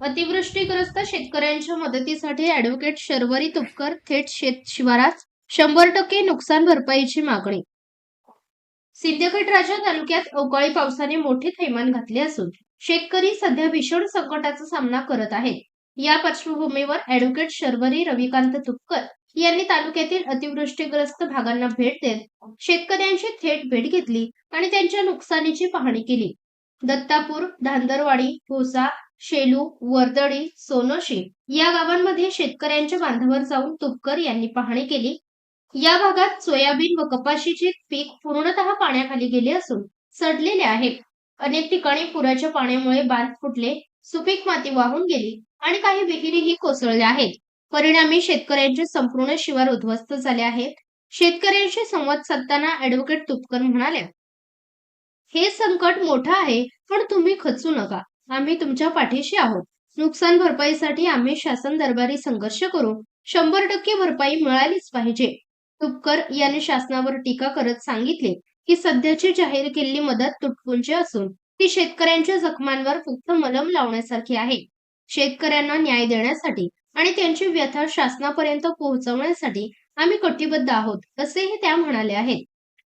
अतिवृष्टीग्रस्त शेतकऱ्यांच्या मदतीसाठी ऍडव्होकेट शर्वरी तुपकर थेट शेत शिवारात शंभर टक्के नुकसान भरपाईची मागणी. सिंदखेड राजा तालुक्यात अवकाळी पावसाने मोठे थैमान घातले असून शेतकरी सध्या भीषण संकटाचा सामना करत आहेत. या पार्श्वभूमीवर ऍडव्होकेट शर्वरी रविकांत तुपकर यांनी तालुक्यातील अतिवृष्टीग्रस्त भागांना भेट देत शेतकऱ्यांची थेट भेट घेतली आणि त्यांच्या नुकसानीची पाहणी केली. दत्तापूर धांदरवाडी भोसा शेलू वर्दळी सोनोशी या गावांमध्ये शेतकऱ्यांच्या बांधावर जाऊन तुपकर यांनी पाहणी केली. या भागात सोयाबीन व कपाशीचे पीक पूर्णतः पाण्याखाली गेले असून सडलेले आहेत अनेक ठिकाणी पुराच्या पाण्यामुळे बांध फुटले सुपीक माती वाहून गेली आणि काही विहिरीही कोसळल्या आहेत. परिणामी शेतकऱ्यांचे संपूर्ण शिवार उद्ध्वस्त झाले आहेत. शेतकऱ्यांशी संवाद साधताना ऍडव्होकेट तुपकर म्हणाल्या हे संकट मोठं आहे पण तुम्ही खचू नका. आम्ही तुमच्या पाठीशी आहोत. नुकसान भरपाईसाठी आम्ही शासन दरबारी संघर्ष करू. शंभर टक्के भरपाई मिळालीच पाहिजे. तुपकर यांनी शासनावर टीका करत सांगितले की सध्याची जाहीर केलेली मदत तुटपुंजी असून ती शेतकऱ्यांच्या जखमांवर फक्त मलम लावण्यासारखी आहे. शेतकऱ्यांना न्याय देण्यासाठी आणि त्यांची व्यथा शासनापर्यंत पोहोचवण्यासाठी आम्ही कटिबद्ध आहोत असेही त्या म्हणाले आहेत.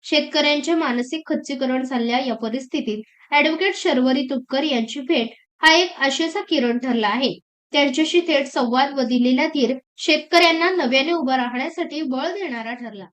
शेतकऱ्यांचे मानसिक खच्चीकरण झालेल्या या परिस्थितीत ऍडव्होकेट शर्वरी तुपकर यांची भेट हा एक आशेचा किरण ठरला आहे. त्यांच्याशी थेट संवाद व दिलेला धीर शेतकऱ्यांना नव्याने उभा राहण्यासाठी बळ देणारा ठरला.